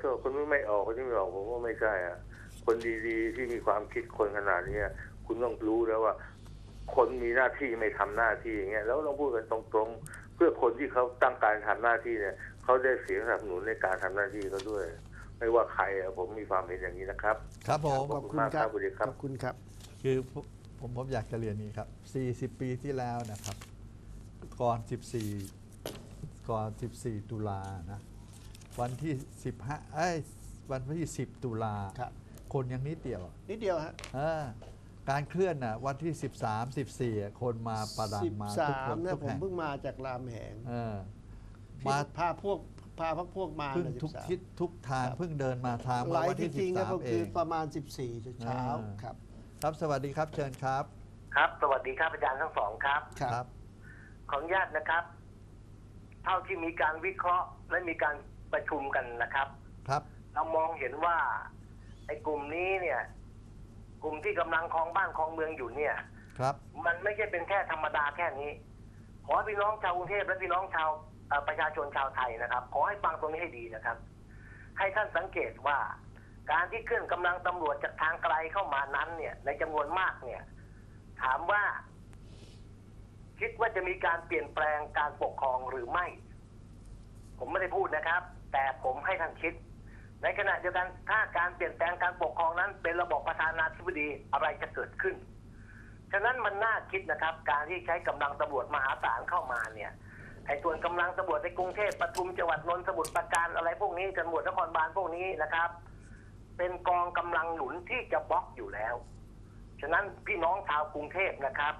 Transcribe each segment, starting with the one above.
โทษคนนู้นไม่ออกคนนี้ไม่ออกผมว่าไม่ใช่อะคนดีๆที่มีความคิดคนขนาดเนี้ยคุณต้องรู้แล้วว่า คนมีหน้าที่ไม่ทำหน้าที่อย่างเงี้ยแล้วต้องพูดกันตรงๆ เพื่อคนที่เขาตั้งการทำหน้าที่เนี่ยเขาได้เสียงสนับสนุนในการทำหน้าที่เขาด้วย ไม่ว่าใครอะผมมีความเห็นอย่างนี้นะครับ ครับผมขอบคุณมากครับสวัสดีครับขอบคุณครับ คือผมผมผมอยากจะเรียนนี้ครับ 40 ปีที่แล้วนะครับ ก่อน 14 ก่อน 14 ตุลานะ วันที่ 15เอ้ยวันที่ 10 ตุลาครับ คนยังนิดเดียวนิดเดียวฮะ เออการเคลื่อนน่ะวันที่ 13 14อะคนมาประดังสิบมาสาทุกคมนเนี่ยทุกผมแห่งเพิ่งมาจากรามแหงเออมามาพาพวกพาพักพวกมาเพิ่งเนี่ยทุก13 ทิศทุกทางครับ เพิ่งเดินมาทางไลมาวันฟ์จที่ริงๆก็13เอคือง ประมาณ 14เช้าอ่า ครับครับสวัสดีครับเชิญครับครับ สวัสดีครับอาจารย์ทั้งสองครับ ครับ ขออนุญาตนะครับ เท่าที่มีการวิเคราะห์และมีการ ประชุมกันนะครับ ครับ เรามองเห็นว่าไอ้กลุ่มนี้เนี่ย กลุ่มที่กำลังครองบ้านครองเมืองอยู่เนี่ย ครับ มันไม่ใช่เป็นแค่ธรรมดาแค่นี้ ขอให้พี่น้องชาวกรุงเทพและพี่น้องชาวเอ่อประชาชนชาวไทยนะครับ ขอให้ฟังตรงนี้ให้ดีนะครับ ให้ท่านสังเกตว่า การที่เคลื่อนกำลังตำรวจจากทางไกลเข้ามานั้นเนี่ย ในจำนวนมากเนี่ย ถามว่า คิดว่าจะมีการเปลี่ยนแปลงการปกครองหรือไม่ ผมไม่ได้พูดนะครับ แต่ผมให้ท่านคิด ในขณะเดียวกันถ้าการเปลี่ยนแปลงการปกครองนั้น เป็นระบบประธานาธิบดีอะไรจะเกิดขึ้น ฉะนั้นมันน่าคิดนะครับ การที่ใช้กำลังตำรวจมหาศาลเข้ามาเนี่ยไอ้ส่วนกำลังตำรวจในกรุงเทพปทุมจังหวัดนนทบุรีปราการอะไรพวกนี้ตำรวจนครบาลพวกนี้นะครับ เป็นกองกำลังหนุนที่จะบล็อกอยู่แล้ว ฉะนั้นพี่น้องชาวกรุงเทพนะครับ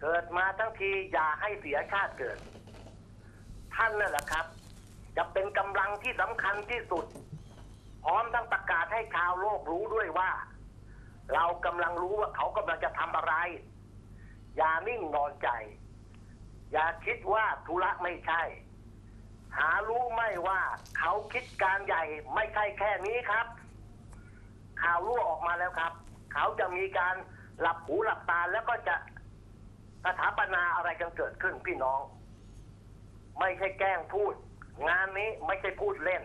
เกิดมาทั้งทีอย่าให้เสียชาติเกิด ท่านนั่นแหละครับ จะเป็นกำลังที่สำคัญที่สุด พร้อมทั้งประกาศให้ชาวโลกรู้ด้วยว่า เรากำลังรู้ว่าเขากำลังจะทำอะไร อย่านิ่งนอนใจ อย่าคิดว่าธุระไม่ใช่ หารู้ไหม่ว่าเขาคิดการใหญ่ไม่ใช่แค่นี้ครับ ข่าวรั่วออกมาแล้วครับ เขาจะมีการหลับหูหลับตาแล้วก็จะสถาปนาอะไรกันเกิดขึ้นพี่น้อง ไม่ใช่แกล้งพูด งานนี้ไม่ใช่พูดเล่น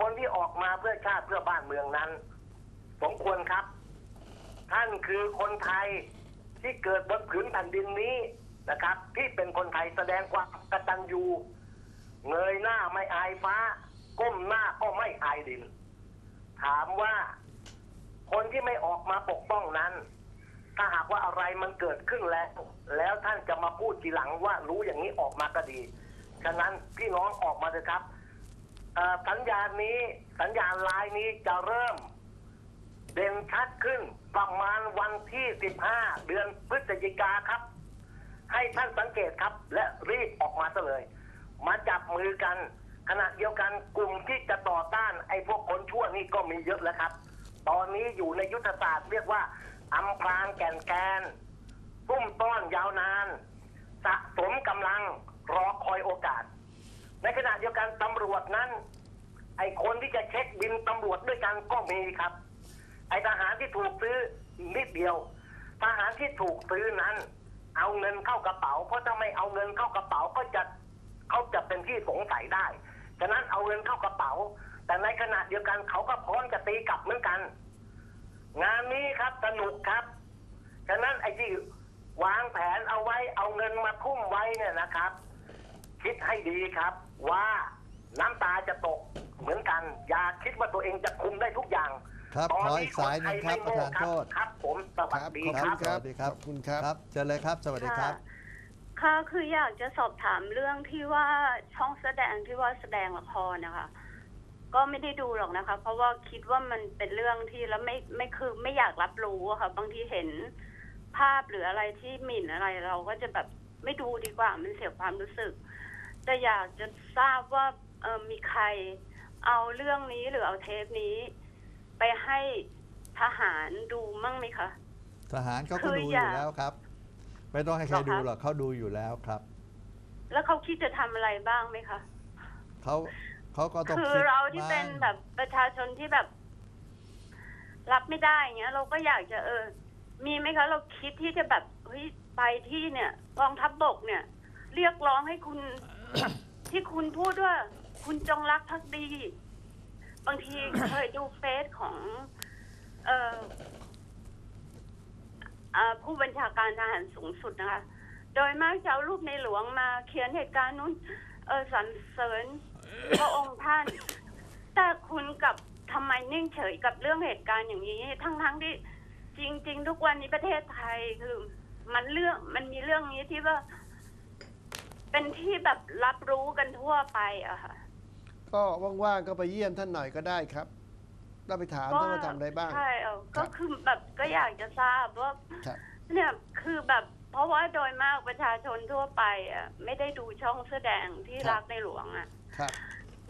คนที่ออกมาเพื่อชาติเพื่อบ้านเมืองนั้น สมควรครับ ท่านคือคนไทยที่เกิดบนผืนแผ่นดินนี้นะครับ ที่เป็นคนไทยแสดงความกตัญญูเงยหน้าไม่อายฟ้า ก้มหน้าก็ไม่อายดิน ถามว่าคนที่ไม่ออกมาปกป้องนั้น ถ้าหากว่าอะไรมันเกิดขึ้นแล้ว แล้วท่านจะมาพูดทีหลังว่ารู้อย่างนี้ออกมาก็ดี ฉะนั้นพี่น้องออกมาเลยครับสัญญาณนี้สัญญาณลายนี้จะเริ่ม เด่นชัดขึ้นประมาณวันที่ 15 เดือนพฤศจิกาครับ ให้ท่านสังเกตครับ และรีบออกมาซะเลย มาจับมือกัน ขณะเดียวกันกลุ่มที่จะต่อต้านไอ้พวกคนชั่วนี่ก็มีเยอะแล้วครับ ตอนนี้อยู่ในยุทธศาสตร์เรียกว่าอำพรางแก่นแกนซุ่มต้อนยาวนาน สะสมกำลัง รอคอยโอกาส ในขณะเดียวกันตำรวจนั้น ไอ้คนที่จะเช็คบินตำรวจด้วยกันก็มีครับ ไอ้ทหารที่ถูกซื้อนิดเดียว ทหารที่ถูกซื้อนั้น เอาเงินเข้ากระเป๋า เพราะถ้าไม่เอาเงินเข้ากระเป๋าก็จะเขาจะเป็นที่สงสัยได้ฉะนั้นเอาเงินเข้ากระเป๋า แต่ในขณะเดียวกันเขาก็พร้อมจะตีกลับเหมือนกัน งานนี้ครับสนุกครับฉะนั้นไอ้ที่วางแผนเอาไว้เอาเงินมาทุ่มไว้เนี่ยนะครับ คิดให้ดีครับ ว่าน้ำตาจะตกเหมือนกัน อย่าคิดว่าตัวเองจะคุมได้ทุกอย่างครับตนขอนี้อีกสายหนึ่งครับนไทไม่โง่ประธานโทษ ครับ ผมสวัสดีขอบคคุรัณบครับสวัสดีครับขอบคุณครับ ครับเชิญเลยครับ สวัสดีครับ ค่ะ คืออยากจะสอบถามเรื่องที่ว่าช่องแสดงที่ว่าแสดงละครนะคะ ก็ไม่ได้ดูหรอกนะคะ เพราะว่าคิดว่ามันเป็นเรื่องที่แล้วไม่ไม่คือไม่อยากรับรู้อะค่ะ บางทีเห็นภาพหรืออะไรที่หมิ่นอะไรเราก็จะแบบไม่ดูดีกว่ามันเสียความรู้สึก แต่อยากจะทราบว่าเออมีใครเอาเรื่องนี้หรือเอาเทปนี้ ไปให้ทหารดูมั่งไหมคะ ทหารเขาคืก็อดูออยากยู่แล้วครับ ไม่ต้องให้ใครเหรอคะดูหรอกเขาดูอยู่แล้วครับ แล้วเขาคิดจะทำอะไรบ้างไหมคะ เขาเขาก็ต้องคือดเราที่บ้งเป็นแบบประชาชนที่แบบ รับไม่ได้อย่างเงี้ย เราก็อยากจะเออ มีไหมคะ เราคิดที่จะแบบเฮ้ยไปที่เนี่ยกองทัพบบกเนี่ย เรียกร้องให้คุณ ที่คุณพูดว่าคุณจงรักภักดี บางทีเคยดูเฟซของ เออผู้บัญชาการทหารสูงสุดนะคะ โดยมากจะเอารูปในหลวงมาเขียนเหตุการณ์นู้น เออสรรเสริญพระองค์ท่าน แต่คุณกับทำไมนิ่งเฉยกับเรื่องเหตุการณ์อย่างนี้ ทั้งๆที่จริง ๆ ทุกวันนี้ประเทศไทยคือ มันเรื่องมันมีเรื่องนี้ที่ว่า เป็นที่แบบรับรู้กันทั่วไปอะค่ะ ก็ว่างๆก็ไปเยี่ยมท่านหน่อยก็ได้ครับเราไปถามท่านว่าทำอะไรบ้าง ใช่เออครัก็บคือแบบก็อยากจะทราบว่าครับ เนี่ยคือแบบเพราะว่าโดยมากประชาชนทั่วไปอะไม่ได้ดูช่องแสดงที่ครับ รักในหลวงอะ ครับ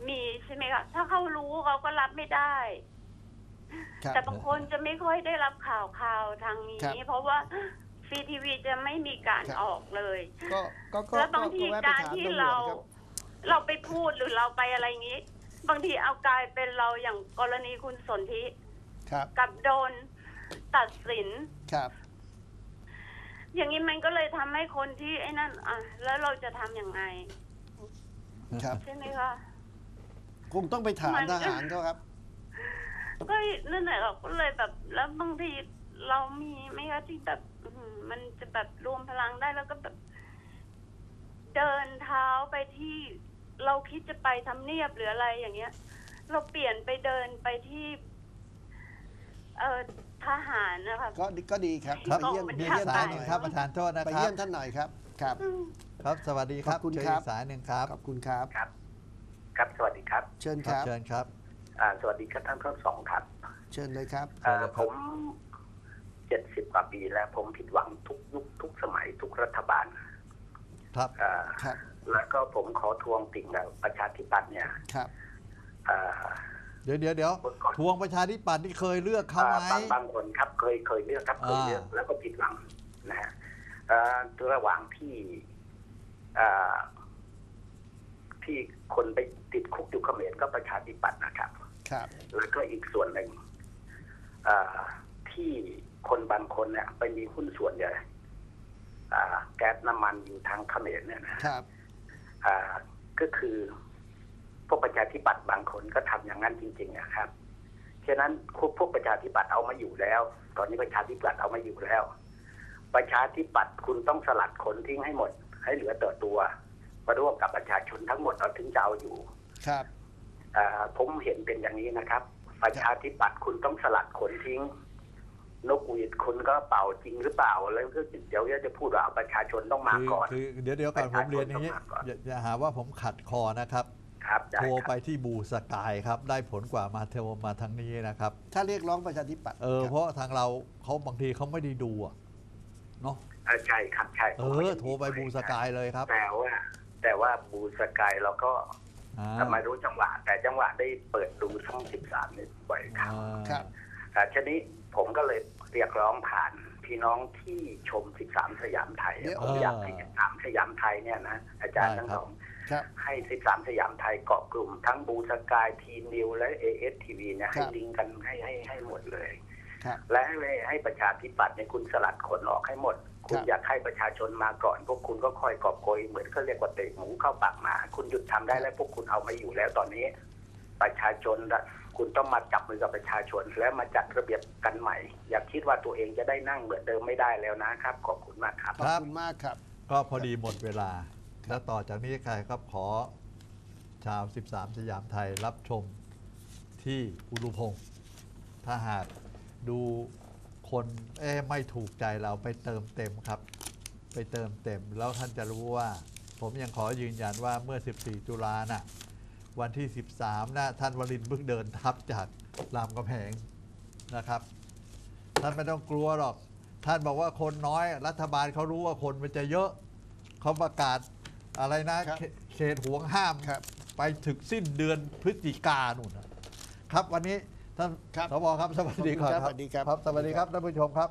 มีใช่ไหมคะถ้าเขารู้เขาก็รับไม่ได้ ครับ แต่บางคนจะไม่ค่อยได้รับข่าวข่าวทางนี้ ครับเพราะว่า ฟรีทีวีจะไม่มีการครับ ออกเลย ก็ก็ก็แล้วบางทีก็แวะไปการถามที่ตำวจเราครับเราไปพูดหรือเราไปอะไรอย่างนี้ บางทีเอากลายเป็นเราอย่างกรณีคุณสนธิครับ กับโดนตัดสิน ครับ อย่างนี้มันก็เลยทำให้คนที่ไอ้นั่นอะแล้วเราจะทำยังไง ครับ ใช่ไหมคะ คงต้องไปถามมันทหารเขาครับ ก็นั่นแหละเราก็เลยแบบ แล้วบางทีเรามีไหมคะที่แบบ อื้อหือมันจะแบบรวมพลังได้แล้วก็แบบเดินเท้าไปที่เราคิดจะไปทำเนียบหรืออะไรอย่างเงี้ย เราเปลี่ยนไปเดินไปที่ เอ่อทหารนะคะ ก็ดีก็ดีครับครับ ไปเยี่ยมมันมีไปอีเยี่ยกมสาท่ายนหหนึ่น่งอยครับประธานโทษนะไปครัเยี่บยมท่านหน่อยครับครับ ครับ สวัสดีครับขอบคุณเชิญครับ อีกสายหนึ่งครับขอบคุณครับ ครับ ครับ สวัสดีครับเชิญคครับรับ เชิญครับ อ่าสวัสดีครับท่านทั้งสองครับเชิญเลยครับ เอ่อเชิญเลยคผรับม เจ็ดสิบกว่าปีแล้ว ผมผิดหวังทุกยุคทุกสมัยทุกรัฐบาล ครับเอ่อครับ แล้วก็ผมขอทวงติ่งกับประชาธิปัตย์เนี่ย ครับเอ่อเดี๋ยวเดี๋ยวเดี๋ยวเมื่อก่อนทวงประชาธิปัตย์ที่เคยเลือกเขาไหมบางบางคนครับเคยเคยเลือกครับเคยเลือกอ่าแล้วก็ผิดหวังนะฮะเอ่อระหว่างที่เอ่อที่คนไปติดคุกอยู่เขมรก็ประชาธิปัตย์นะครับ ครับ แล้วก็อีกส่วนหนึ่งเอ่อที่ คนบางคนเนี่ย ไปมีหุ้นส่วนใหญ่อ่าแก๊สน้ำมันอยู่ทางเขมรเนี่ยนะครับอ่าก็คือพวกประชาธิปัตย์บางคนก็ทำอย่างนั้นจริง ๆ นะครับฉะนั้นพวกพวกประชาธิปัตย์เอามาอยู่แล้ว ตอนนี้ประชาธิปัตย์เอามาอยู่แล้ว ประชาธิปัตย์คุณต้องสลัดคนทิ้งให้หมด ให้เหลือแต่ตัวมาร่วมกับประชาชนทั้งหมดเราถึงจะเอาอยู่ ครับอ่าผมเห็นเป็นอย่างนี้นะครับ ประชาธิปัตย์คุณต้องสลัดขนทิ้ง นกหวีดคุณก็เป่าจริงหรือเปล่าแล้วก็เดี๋ยวจะพูดว่าประชาชนต้องมาคือก่อนคือเดี๋ยวเดี๋ยวก่อนประผชามชนเรียนอย่างนี้ต้องมาก่อนอย่าอย่าหาว่าผมขัดคอนะครับครับได้โทรคไปรับที่บูสกายครับ ได้ผลกว่ามาเทวมาทางนี้นะครับ ถ้าเรียกร้องประชาธิปัตย์เออครับเพราะทางเราเขาบางทีเขาไม่ได้ดูอะเนาะเออใช่ครับใช่เอผมก็อยังโทรไปบูสกายเลยครับ แต่ว่า แต่ว่าบูสกายเราก็อ่าทำไมรู้จังหวะ แต่จังหวะได้เปิดดูช่องสิบสามนี่บ่อยครับอ่าครับอ่าทีนี้ ผมก็เลยเรียกร้องผ่านพี่น้องที่ชม 13 สยามไทยเดี๋ยวผมอยากให้13สยามไทยเนี่ยนะอาจารย์ทั้งสอง ครับ ให้ 13 สยามไทยเกาะกลุ่ม ทั้งบูสกายทีนิวและ AS TV เนี่ยครัให้บลิงก์กันให้ให้ให้หมดเลย ครับ และให้ให้ประชาธิปัตย์เนี่ยคุณสลัดขนออกให้หมด คุณครับ อยากให้ประชาชนมาก่อน พวกคุณก็คอยกอบโกยเหมือนเขาเรียกว่าเตะหมูเข้าปากหมา คุณหยุดทำได้แล้วพวกคุณเอาไม่อยู่แล้วตอนนี้ ประชาชนน่ะ คุณต้องมาจับมือกับประชาชน แล้วมาจัดระเบียบกันใหม่ อย่าคิดว่าตัวเองจะได้นั่งเหมือนเดิมไม่ได้แล้วนะครับ ขอบคุณมากครับ ขอบคุณมากครับ ก็พอดีหมดเวลา แล้วต่อจากนี้ใครครับขอ ชาว 13 สยามไทยรับชมที่อุรุพงศ์ถ้าหากดูคนเอ๊ะไม่ถูกใจเราไปเติมเต็มครับ ไปเติมเต็ม แล้วท่านจะรู้ว่า ผมยังขอยืนยันว่าเมื่อ 14 ตุลาน่ะ วันที่ 13นะท่านวรินทร์เพิ่งเดินทัพจากรามกำแหงนะครับ ท่านไม่ต้องกลัวหรอก ท่านบอกว่าคนน้อย รัฐบาลเขารู้ว่าคนมันจะเยอะเขาประกาศอะไรนะ ครับเขเขตห่วงห้าม ครับ ไปถึงสิ้นเดือนพฤศจิกาหนุนนะครับ วันนี้ท่านครับสบครับสวัสดีก่อนขอบคุณครับสวัสดีครับ ครับ สวัสดีครับท่านผู้ชมครับ